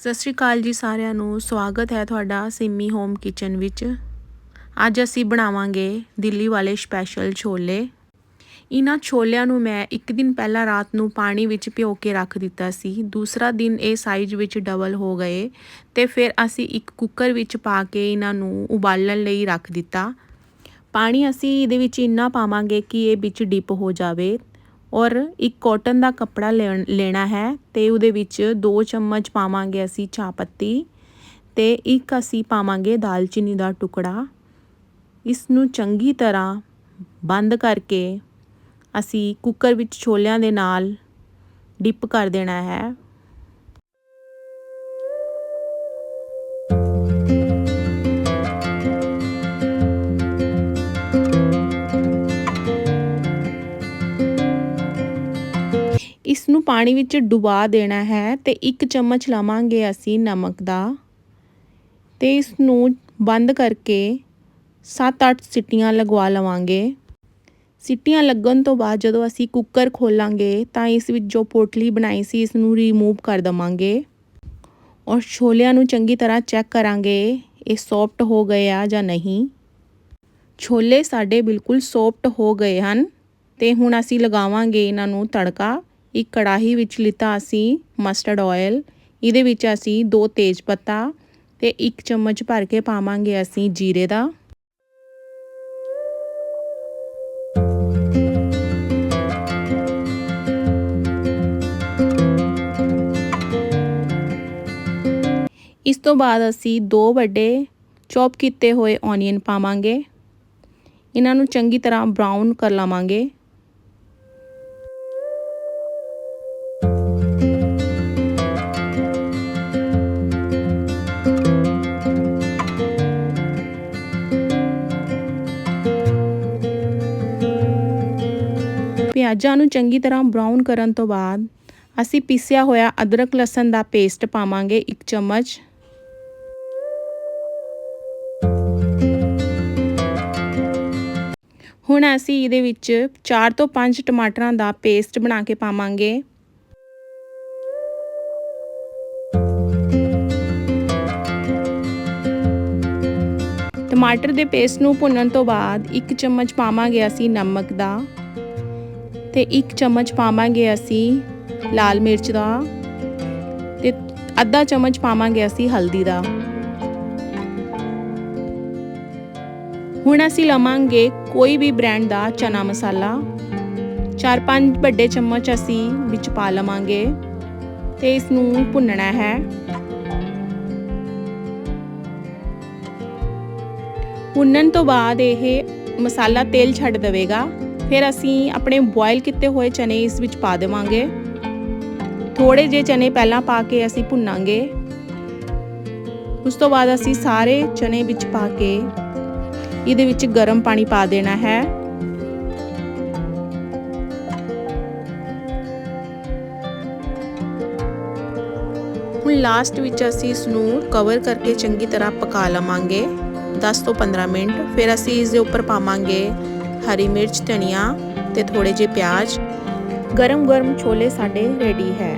ਸਤਿ ਸ਼੍ਰੀ ਅਕਾਲ ਜੀ ਸਾਰਿਆਂ ਨੂੰ। ਸਵਾਗਤ ਹੈ ਤੁਹਾਡਾ ਸਿੰਮੀ ਹੋਮ ਕਿਚਨ ਵਿੱਚ। ਅੱਜ ਅਸੀਂ ਬਣਾਵਾਂਗੇ ਦਿੱਲੀ ਵਾਲੇ ਸਪੈਸ਼ਲ ਛੋਲੇ। ਇਹਨਾਂ ਛੋਲਿਆਂ ਨੂੰ ਮੈਂ ਇੱਕ ਦਿਨ ਪਹਿਲਾਂ ਰਾਤ ਨੂੰ ਪਾਣੀ ਵਿੱਚ ਭਿਓ ਕੇ ਰੱਖ ਦਿੱਤਾ ਸੀ। ਦੂਸਰਾ ਦਿਨ ਇਹ ਸਾਈਜ਼ ਵਿੱਚ ਡਬਲ ਹੋ ਗਏ ਤੇ ਫਿਰ ਅਸੀਂ ਇੱਕ ਕੁੱਕਰ ਵਿੱਚ ਪਾ ਕੇ ਇਹਨਾਂ ਨੂੰ ਉਬਾਲਣ ਲਈ ਰੱਖ ਦਿੱਤਾ। ਪਾਣੀ ਅਸੀਂ ਇਹਦੇ ਵਿੱਚ ਇੰਨਾ ਪਾਵਾਂਗੇ ਕਿ ਇਹ ਵਿੱਚ ਡਿਪ ਹੋ ਜਾਵੇ। ਔਰ ਇੱਕ ਕਾਟਨ ਦਾ ਕੱਪੜਾ ਲੈਣ- ਲੈਣਾ ਹੈ ਤੇ ਉਹਦੇ ਵਿੱਚ 2 ਚਮਚ ਪਾਵਾਂਗੇ ਅਸੀਂ ਚਾਹ ਪੱਤੀ ਤੇ ਇੱਕ ਅਸੀਂ ਪਾਵਾਂਗੇ ਦਾਲਚੀਨੀ ਦਾ ਟੁਕੜਾ। ਇਸ ਨੂੰ ਚੰਗੀ ਤਰ੍ਹਾਂ ਬੰਦ ਕਰਕੇ ਅਸੀਂ ਕੁੱਕਰ ਵਿੱਚ ਛੋਲਿਆਂ ਦੇ ਨਾਲ ਡਿਪ ਕਰ ਦੇਣਾ ਹੈ। ਇਸ ਨੂੰ ਪਾਣੀ ਵਿੱਚ ਡੁਬਾ ਦੇਣਾ ਹੈ ਤੇ ਇੱਕ ਚਮਚ ਲਾਵਾਂਗੇ ਅਸੀਂ ਨਮਕ ਦਾ। ਤੇ ਇਸ ਨੂੰ ਬੰਦ ਕਰਕੇ 7-8 ਸਿੱਟੀਆਂ ਲਗਵਾ ਲਵਾਂਗੇ। ਸਿੱਟੀਆਂ ਲੱਗਣ ਤੋਂ ਬਾਅਦ ਜਦੋਂ ਅਸੀਂ ਕੁੱਕਰ ਖੋਲਾਂਗੇ ਤਾਂ ਇਸ ਵਿੱਚ ਜੋ ਪੋਟਲੀ ਬਣਾਈ ਸੀ ਇਸ ਨੂੰ ਰਿਮੂਵ ਕਰ ਦਵਾਂਗੇ। ਔਰ ਛੋਲਿਆਂ ਨੂੰ ਚੰਗੀ ਤਰ੍ਹਾਂ ਚੈੱਕ ਕਰਾਂਗੇ, ਇਹ ਸੌਫਟ ਹੋ ਗਏ ਆ ਜਾਂ ਨਹੀਂ। ਛੋਲੇ ਸਾਡੇ ਬਿਲਕੁਲ ਸੌਫਟ ਹੋ ਗਏ ਹਨ ਤੇ ਹੁਣ ਅਸੀਂ ਲਗਾਵਾਂਗੇ ਇਹਨਾਂ ਨੂੰ ਤੜਕਾ। ਇੱਕ ਕੜਾਹੀ ਵਿੱਚ ਲਿੱਤਾ ਅਸੀਂ ਮਸਟਰਡ ਆਇਲ, ਇਹਦੇ ਵਿੱਚ ਅਸੀਂ ਦੋ ਤੇਜ ਪੱਤਾ ਤੇ ਇੱਕ ਚਮਚ ਭਰ ਕੇ ਪਾਵਾਂਗੇ ਅਸੀਂ ਜੀਰੇ ਦਾ। ਇਸ ਤੋਂ ਬਾਅਦ ਅਸੀਂ ਦੋ ਵੱਡੇ ਚੌਪ ਕੀਤੇ ਹੋਏ ਔਨੀਅਨ ਪਾਵਾਂਗੇ। ਇਹਨਾਂ ਨੂੰ ਚੰਗੀ ਤਰ੍ਹਾਂ ਬਰਾਊਨ ਕਰ ਲਵਾਂਗੇ। ਪਿਆਜ਼ਾਂ ਨੂੰ ਚੰਗੀ ਤਰ੍ਹਾਂ ਬਰਾਊਨ ਕਰਨ ਤੋਂ ਬਾਅਦ ਅਸੀਂ ਪੀਸਿਆ ਹੋਇਆ ਅਦਰਕ ਲਸਣ ਦਾ ਪੇਸਟ ਪਾਵਾਂਗੇ ਇੱਕ ਚਮਚ। ਹੁਣ ਅਸੀਂ ਇਹਦੇ ਵਿੱਚ 4 ਤੋਂ 5 ਟਮਾਟਰਾਂ ਦਾ ਪੇਸਟ ਬਣਾ ਕੇ ਪਾਵਾਂਗੇ। ਟਮਾਟਰ ਦੇ ਪੇਸਟ ਨੂੰ ਭੁੰਨਣ ਤੋਂ ਬਾਅਦ ਇੱਕ ਚਮਚ ਪਾਵਾਂਗੇ ਅਸੀਂ ਨਮਕ ਦਾ। ਤੇ ਇੱਕ ਚਮਚ ਪਾਵਾਂਗੇ ਅਸੀਂ ਲਾਲ ਮਿਰਚ ਦਾ ਤੇ ਅੱਧਾ ਚਮਚ ਪਾਵਾਂਗੇ ਅਸੀਂ ਹਲਦੀ ਦਾ। ਹੁਣ ਅਸੀਂ ਲਵਾਂਗੇ ਕੋਈ ਵੀ ਬ੍ਰਾਂਡ ਦਾ ਚਨਾ ਮਸਾਲਾ। 4-5 ਵੱਡੇ ਚਮਚ ਅਸੀਂ ਵਿੱਚ ਪਾ ਲਵਾਂਗੇ ਤੇ ਇਸ ਨੂੰ ਭੁੰਨਣਾ ਹੈ। ਭੁੰਨਣ ਤੋਂ ਬਾਅਦ ਇਹ ਮਸਾਲਾ ਤੇਲ ਛੱਡ ਦੇਵੇਗਾ। ਫਿਰ ਅਸੀਂ ਆਪਣੇ ਬੋਇਲ ਕੀਤੇ ਹੋਏ ਚਨੇ ਇਸ ਵਿੱਚ ਪਾ ਦੇਵਾਂਗੇ। ਥੋੜੇ ਜਿਹੇ ਚਨੇ ਪਹਿਲਾਂ ਪਾ ਕੇ ਅਸੀਂ ਭੁੰਨਾਂਗੇ। ਉਸ ਤੋਂ ਬਾਅਦ ਅਸੀਂ ਸਾਰੇ ਚਨੇ ਵਿੱਚ ਪਾ ਕੇ ਇਹਦੇ ਵਿੱਚ ਗਰਮ ਪਾਣੀ ਪਾ ਦੇਣਾ ਹੈ। ਹੁਣ ਲਾਸਟ ਵਿੱਚ ਅਸੀਂ ਇਸ ਨੂੰ ਕਵਰ ਕਰਕੇ ਚੰਗੀ ਤਰ੍ਹਾਂ ਪਕਾ ਲਵਾਂਗੇ। 10 ਤੋਂ 15 ਮਿੰਟ, ਫਿਰ ਅਸੀਂ ਇਸ ਦੇ ਉੱਪਰ ਪਾਵਾਂਗੇ ਹਰੀ ਮਿਰਚ ਧਨੀਆ ਤੇ ਥੋੜੇ ਜਿਹੇ ਪਿਆਜ਼। ਗਰਮ ਗਰਮ ਛੋਲੇ ਸਾਡੇ ਰੈਡੀ ਹੈ।